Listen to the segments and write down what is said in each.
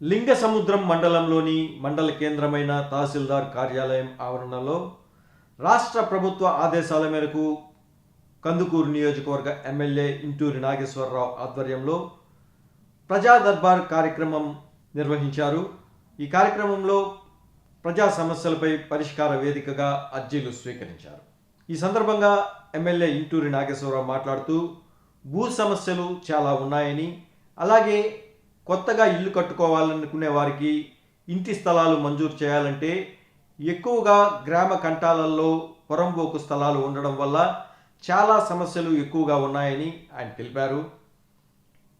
లింగ సముద్రం మండలంలోని మండల కేంద్రమైన తహసీల్దార్ కార్యాలయం ఆవరణలో రాష్ట్ర ప్రభుత్వ ఆదేశాల మేరకు కందుకూరు నియోజకవర్గ ఎమ్మెల్యే ఇంటూరి నాగేశ్వరరావు ఆధ్వర్యంలో ప్రజా దర్బార్ కార్యక్రమం నిర్వహించారు. ఈ కార్యక్రమంలో ప్రజా సమస్యలపై పరిష్కార వేదికగా అర్జీలు స్వీకరించారు. ఈ సందర్భంగా ఎమ్మెల్యే ఇంటూరి నాగేశ్వరరావు మాట్లాడుతూ భూ సమస్యలు చాలా ఉన్నాయని అలాగే కొత్తగా ఇల్లు కట్టుకోవాలనుకునే వారికి ఇంటి స్థలాలు మంజూరు చేయాలంటే ఎక్కువగా గ్రామ కంటాలలో పొరంబోకు స్థలాలు ఉండడం వల్ల చాలా సమస్యలు ఎక్కువగా ఉన్నాయని ఆయన తెలిపారు.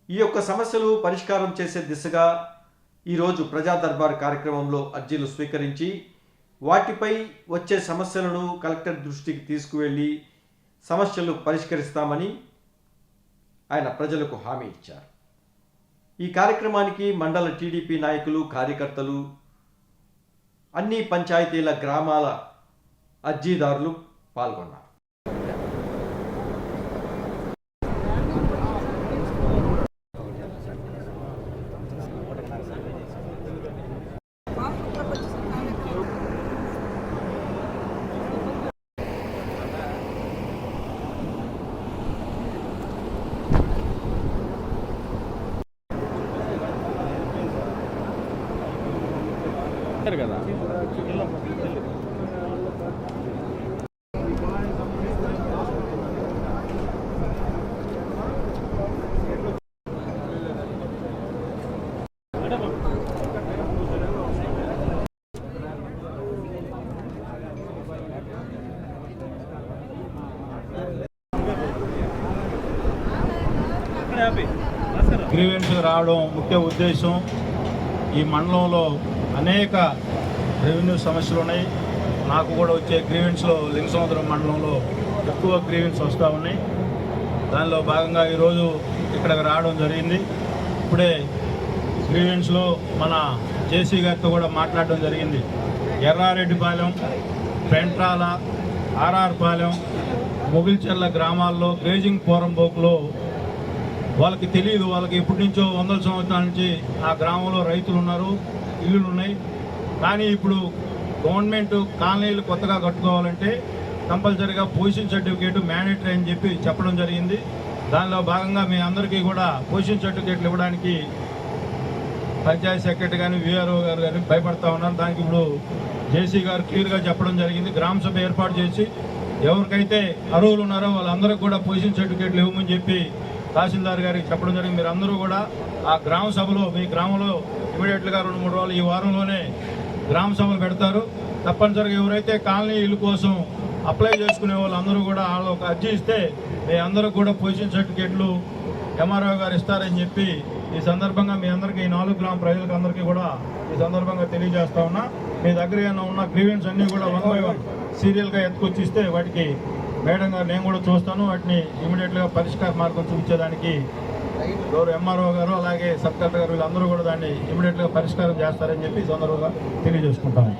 ఈ యొక్క సమస్యలు పరిష్కారం చేసే దిశగా ఈరోజు ప్రజా దర్బార్ కార్యక్రమంలో అర్జీలు స్వీకరించి వాటిపై వచ్చే సమస్యలను కలెక్టర్ దృష్టికి తీసుకువెళ్ళి సమస్యలు పరిష్కరిస్తామని ఆయన ప్రజలకు హామీ ఇచ్చారు. ఈ కార్యక్రమానికి మండల టీడీపీ నాయకులు కార్యకర్తలు అన్ని పంచాయతీల గ్రామాల అర్జీదారులు పాల్గొన్నారు. కదా. గ్రీవెన్స్ రావడం ముఖ్య ఉద్దేశం ఈ మండలంలో అనేక రెవెన్యూ సమస్యలు ఉన్నాయి. నాకు కూడా వచ్చే గ్రీవెన్స్లో లింగసముద్రం మండలంలో ఎక్కువ గ్రీవెన్స్ వస్తూ ఉన్నాయి. దానిలో భాగంగా ఈరోజు ఇక్కడికి రావడం జరిగింది. ఇప్పుడే గ్రీవెన్స్లో మన జేసీ గారితో కూడా మాట్లాడడం జరిగింది. ఎర్రారెడ్డిపాలెం పెంట్రాల ఆర్ఆర్పాలెం మొగిల్చెర్ల గ్రామాల్లో గ్రేజింగ్ పోరంబోకులో వాళ్ళకి తెలియదు వాళ్ళకి ఎప్పటి నుంచో వందల సంవత్సరాల నుంచి ఆ గ్రామంలో రైతులు ఉన్నారు. ఇల్లులు ఉన్నాయి కానీ ఇప్పుడు గవర్నమెంట్ కాలనీలు కొత్తగా కట్టుకోవాలంటే కంపల్సరీగా పొజిషన్ సర్టిఫికేట్ మ్యాండేటరీ అని చెప్పి చెప్పడం జరిగింది. దానిలో భాగంగా మీ అందరికీ కూడా పొజిషన్ సర్టిఫికేట్లు ఇవ్వడానికి పంచాయతీ సెక్రటరీ కానీ విఆర్ఓ గారు కానీ భయపడతా ఉన్నారు. దానికి ఇప్పుడు జేసీ గారు క్లియర్గా చెప్పడం జరిగింది. గ్రామ సభ ఏర్పాటు చేసి ఎవరికైతే అర్హులు ఉన్నారో వాళ్ళందరికీ కూడా పొజిషన్ సర్టిఫికేట్లు ఇవ్వమని చెప్పి తహసీల్దార్ గారికి చెప్పడం జరిగింది. మీరు అందరూ కూడా ఆ గ్రామ సభలో మీ గ్రామంలో ఇమీడియట్గా రెండు మూడు రోజులు ఈ వారంలోనే గ్రామ సభలు పెడతారు. తప్పనిసరిగా ఎవరైతే కాలనీ ఇల్లు కోసం అప్లై చేసుకునే వాళ్ళందరూ కూడా వాళ్ళు ఒక అర్జీ ఇస్తే మీ అందరూ కూడా పొజిషన్ సర్టిఫికెట్లు ఎంఆర్ఓ గారు ఇస్తారని చెప్పి ఈ సందర్భంగా మీ అందరికీ ఈ నాలుగు గ్రామ ప్రజలకు అందరికీ కూడా ఈ సందర్భంగా తెలియజేస్తా ఉన్నా. మీ దగ్గర ఏమైనా ఉన్న గ్రీవెన్స్ అన్నీ కూడా వన్ బై వన్ సీరియల్గా ఎత్తుకొచ్చిస్తే వాటికి మేడం గారు నేను కూడా చూస్తాను. వాటిని ఇమీడియట్గా పరిష్కార మార్గం చూపించేదానికి గౌరవ ఎంఆర్ఓ గారు అలాగే సబ్ కలెక్టర్ గారు వీళ్ళందరూ కూడా దాన్ని ఇమీడియట్గా పరిష్కారం చేస్తారని చెప్పి ఈ సందర్భంగా తెలియజేసుకుంటాను